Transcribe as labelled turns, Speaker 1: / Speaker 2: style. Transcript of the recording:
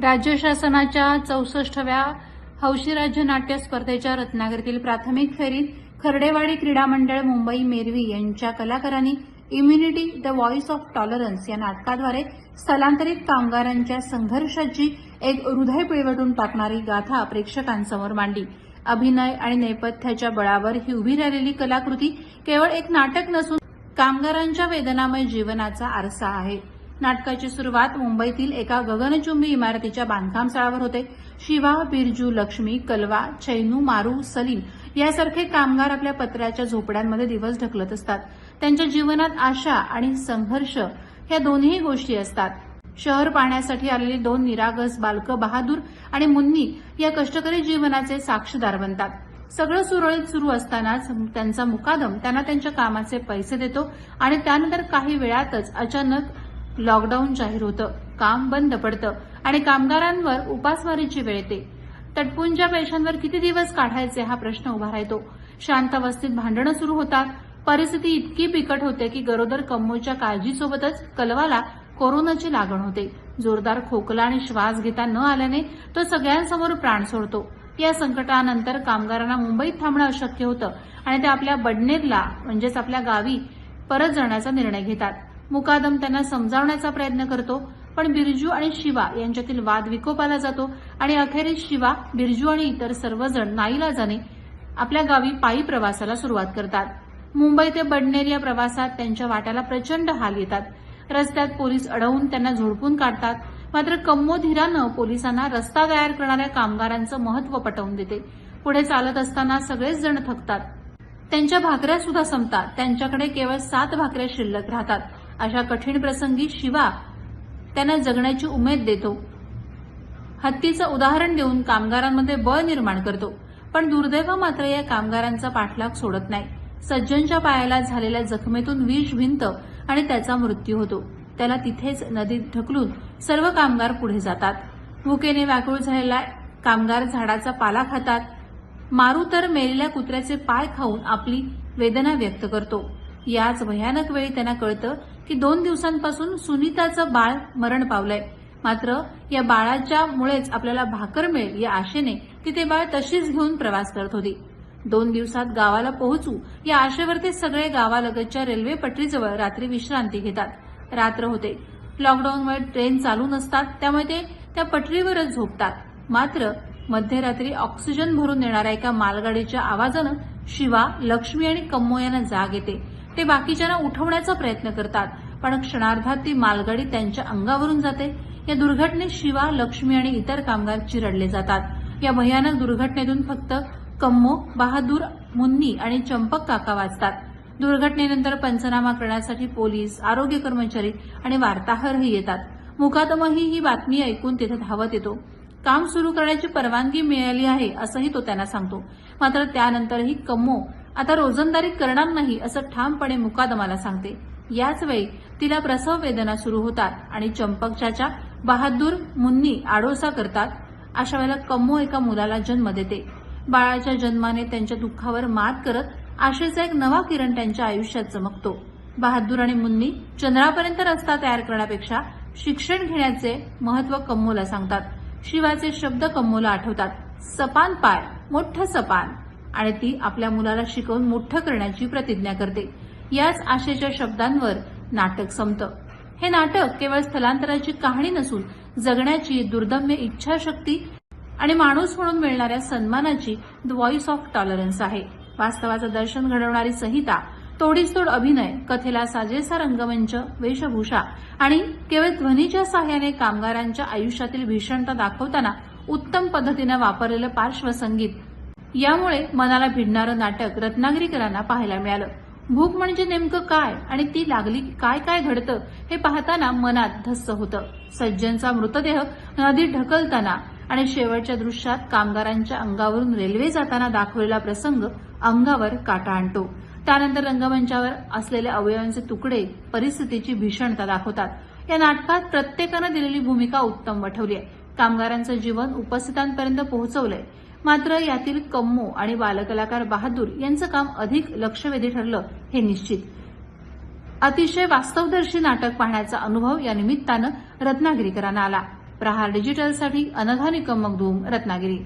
Speaker 1: राज्य शासनाच्या चौसष्टव्या हौशी राज्य नाट्य स्पर्धेच्या रत्नागिरीतील प्राथमिक फेरीत खर्डेवाडी क्रीडा मंडळ मुंबई मेरवी यांच्या कलाकारांनी immunity the voice of tolerance या नाटकाद्वारे स्थलांतरित कामगारांच्या संघर्षाची एक हृदय पिळवटून टाकणारी गाथा प्रेक्षकांसमोर मांडली. अभिनय आणि नेपथ्याच्या बळावर ही उभी राहिलेली कलाकृती केवळ एक नाटक नसून कामगारांच्या वेदनामय जीवनाचा आरसा आहे. नाटकाची सुरुवात मुंबईतील एका गगनचुंबी इमारतीच्या बांधकाम स्थळावर होते. शिवा बिरजू लक्ष्मी कलवा चैनू मारू सलीम यासारखे कामगार आपल्या पत्र्याच्या झोपड्यांमध्ये दिवस ढकलत असतात. त्यांच्या जीवनात आशा आणि संघर्ष ह्या दोन्ही गोष्टी असतात. शहर पाहण्यासाठी आलेली दोन निरागस बालकं बहादूर आणि मुन्नी या कष्टकरी जीवनाचे साक्षीदार बनतात. सगळं सुरळीत सुरू असतानाच त्यांचा मुकादम त्यांना त्यांच्या कामाचे पैसे देतो आणि त्यानंतर काही वेळातच अचानक लॉकडाऊन जाहीर होतं. काम बंद पडतं आणि कामगारांवर उपासमारीची वेळ येते. तटपुंजा पैशांवर किती दिवस काढायचे हा प्रश्न उभा राहतो. शांत अवस्थेत भांडणं सुरू होतात. परिस्थिती इतकी बिकट होते की गरोदर कम्मोच्या काळजीसोबतच कलवाला कोरोनाची लागण होते. जोरदार खोकला आणि श्वास घेता न आल्याने तो सगळ्यांसमोर प्राण सोडतो. या संकटानंतर कामगारांना मुंबईत थांबणं अशक्य होतं आणि ते आपल्या बडनेरला म्हणजेच आपल्या गावी परत जाण्याचा निर्णय घेतात. मुकादम त्यांना समजावण्याचा प्रयत्न करतो पण बिरजू आणि शिवा यांच्यातील वाद विकोपाला जातो आणि अखेरीस शिवा बिरजू आणि इतर सर्वजण नाईलाजाने आपल्या गावी पायी प्रवासाला सुरुवात करतात. मुंबई ते बडनेर या प्रवासात त्यांच्या वाट्याला प्रचंड हाल येतात. रस्त्यात पोलीस अडवून त्यांना झोडपून काढतात. मात्र कम्मो धीरानं पोलिसांना रस्ता तयार करणाऱ्या कामगारांचं महत्त्व पटवून देते. पुढे चालत असताना सगळेच जण थकतात. त्यांच्या भाकऱ्या सुद्धा संपतात. त्यांच्याकडे केवळ सात भाकऱ्या शिल्लक राहतात. अशा कठीण प्रसंगी शिवा त्यांना जगण्याची उमेद देतो. हत्तीचं उदाहरण देऊन कामगारांमध्ये बळ निर्माण करतो पण दुर्दैव मात्र या कामगारांचा पाठलाग सोडत नाही. सज्जनच्या पायाला झालेल्या जखमेतून विष भिंत आणि त्याचा मृत्यू होतो. त्याला तिथेच नदीत ढकलून सर्व कामगार पुढे जातात. भुकेने व्याकुळ झालेला कामगार झाडाचा पाला खातात. मारू तर मेलेल्या कुत्र्याचे पाय खाऊन आपली वेदना व्यक्त करतो. याच भयानक वेळी त्यांना कळतं की दोन दिवसांपासून सुनीताचं बाळ मरण पावलंय. मात्र या बाळाच्या मुळेच आपल्याला भाकर मिळेल या आशेने ती ते बाळ तशीच घेऊन प्रवास करत होती. दोन दिवसात गावाला पोहोचू या आशेवर ते सगळे गावालगतच्या रेल्वे पटरीजवळ रात्री विश्रांती घेतात. रात्र होते. लॉकडाऊनमुळे ट्रेन चालू नसतात त्यामुळे ते त्या पटरीवरच झोपतात. मात्र मध्यरात्री ऑक्सिजन भरून देणाऱ्या एका मालगाडीच्या आवाजानं शिवा लक्ष्मी आणि कम्मो यांना जाग येते. ते बाकीच्यांना उठवण्याचा प्रयत्न करतात. पण क्षणार्धात ती मालगाडी त्यांच्या अंगावरून जाते. या दुर्घटनेत शिवा लक्ष्मी आणि इतर कामगार चिरडले जातात. या भयानक दुर्घटनेतून फक्त कम्मो बहादूर मुन्नी आणि चंपक काका वाचतात. दुर्घटनेनंतर पंचनामा करण्यासाठी पोलीस आरोग्य कर्मचारी आणि वार्ताहरही येतात. मुकादमही ही बातमी ऐकून तिथे धावत येतो. काम सुरू करण्याची परवानगी मिळाली आहे असंही तो त्यांना सांगतो. मात्र त्यानंतरही कम्मो आता रोजंदारी करणार नाही असं ठामपणे मुकादमाला सांगते. याचवेळी तिला प्रसव वेदना सुरू होतात आणि चंपकच्या बहादूर मुन्नी आडोसा करतात. अशा वेळेला कम्मो एका मुलाला जन्म देते. बाळाच्या जन्माने त्यांच्या दुःखावर मात करत आशेचा एक नवा किरण त्यांच्या आयुष्यात चमकतो. बहादूर आणि मुन्नी चंद्रापर्यंत रस्ता तयार करण्यापेक्षा शिक्षण घेण्याचे महत्त्व कम्मोला सांगतात. शिवाचे शब्द कम्मोला आठवतात. सपान पाय मोठं सपान. आणि ती आपल्या मुलाला शिकवून मोठं करण्याची प्रतिज्ञा करते. याच आशेच्या शब्दांवर नाटक संपतं. हे नाटक केवळ स्थलांतराची कहाणी नसून जगण्याची दुर्दम्य इच्छाशक्ती आणि माणूस म्हणून मिळणाऱ्या सन्मानाची द व्हॉइस ऑफ टॉलरन्स आहे. वास्तवाचं दर्शन घडवणारी संहिता तोडीसतोड अभिनय कथेला साजेसा रंगमंच वेशभूषा आणि केवळ ध्वनीच्या सहाय्याने कामगारांच्या आयुष्यातील भीषणता दाखवताना उत्तम पद्धतीनं वापरलेलं पार्श्वसंगीत यामुळे मनाला भिडणारं नाटक रत्नागिरीकरांना पाहायला मिळालं. भूक म्हणजे नेमकं काय आणि ती लागली काय काय घडतं हे पाहताना मनात धस्स होतं. सज्जनचा मृतदेह नदीत ढकलताना आणि शेवटच्या दृश्यात कामगारांच्या अंगावरून रेल्वे जाताना दाखवलेला प्रसंग अंगावर काटा आणतो. त्यानंतर रंगमंचावर असलेल्या अवयवांचे तुकडे परिस्थितीची भीषणता दाखवतात. या नाटकात प्रत्येकानं दिलेली भूमिका उत्तम वठवली आहे कामगारांचं जीवन उपस्थितांपर्यंत पोहोचवलंय. मात्र यातील कम्मो आणि बालकलाकार बहादूर यांचं काम अधिक लक्षवेधी ठरलं हे निश्चित. अतिशय वास्तवदर्शी नाटक पाहण्याचा अनुभव या निमित्तानं रत्नागिरीकरांना आला. प्रहार डिजिटलसाठी अनघा निकम मगदूम रत्नागिरी.